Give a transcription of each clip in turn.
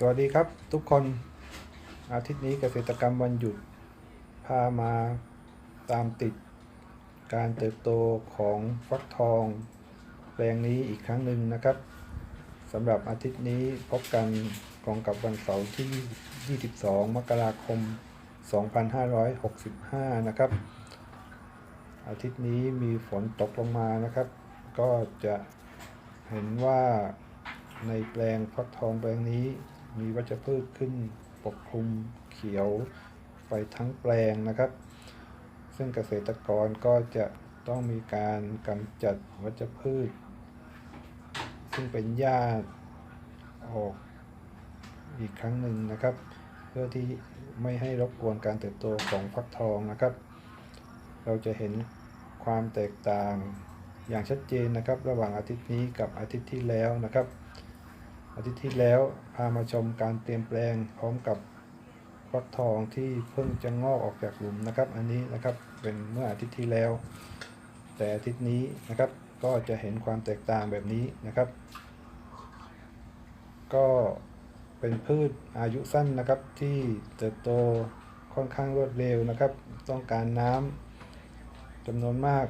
สวัสดีครับทุกคนอาทิตย์นี้เกษตรกรรมวันหยุด พามาตามติด การเติบโตของฟักทองแปลงนี้อีกครั้งหนึ่งนะครับสำหรับอาทิตย์นี้พบกันตรงกับวันเสาร์ที่ 22 มกราคม 2565 นะครับ อาทิตย์นี้มีฝนตกลงมานะครับ ก็จะเห็นว่าในแปลงฟักทองแปลงนี้ มีวัชพืชขึ้นปกคลุมเขียวไปทั้งแปลงนะครับ ซึ่งเกษตรกรก็จะต้องมีการกำจัดวัชพืช ซึ่งเป็นหญ้าออกอีกครั้งหนึ่งนะครับ เพื่อที่ไม่ให้รบกวนการเติบโตของฟักทองนะครับ เราจะเห็นความแตกต่างอย่างชัดเจนนะครับ ระหว่างอาทิตย์นี้กับอาทิตย์ที่แล้วนะครับ อาทิตย์ที่แล้วพามาชมการเตรียมแปลงพร้อมกับฟักทองที่เพิ่งจะงอกออกจากหลุมนะครับ อันนี้นะครับเป็นเมื่ออาทิตย์ที่แล้ว แต่อาทิตย์นี้นะครับก็จะเห็นความแตกต่างแบบนี้นะครับ ก็เป็นพืชอายุสั้นนะครับที่เติบโตค่อนข้างรวดเร็วนะครับ ต้องการน้ำจำนวนมาก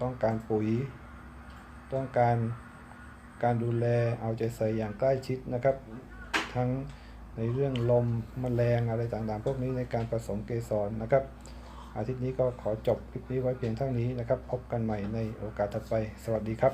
ต้องการปุ๋ย ต้องการ การดูแลเอาใจใส่อย่างใกล้ชิดนะครับ ทั้งในเรื่องลมมแมลงอะไรต่างๆ พวกนี้ในการผสมเกสรนะครับ อาทิตย์นี้ก็ขอจบคลิปนี้ไว้เพียงเท่านี้นะครับ พบกันใหม่ในโอกาสถัดไป สวัสดีครับ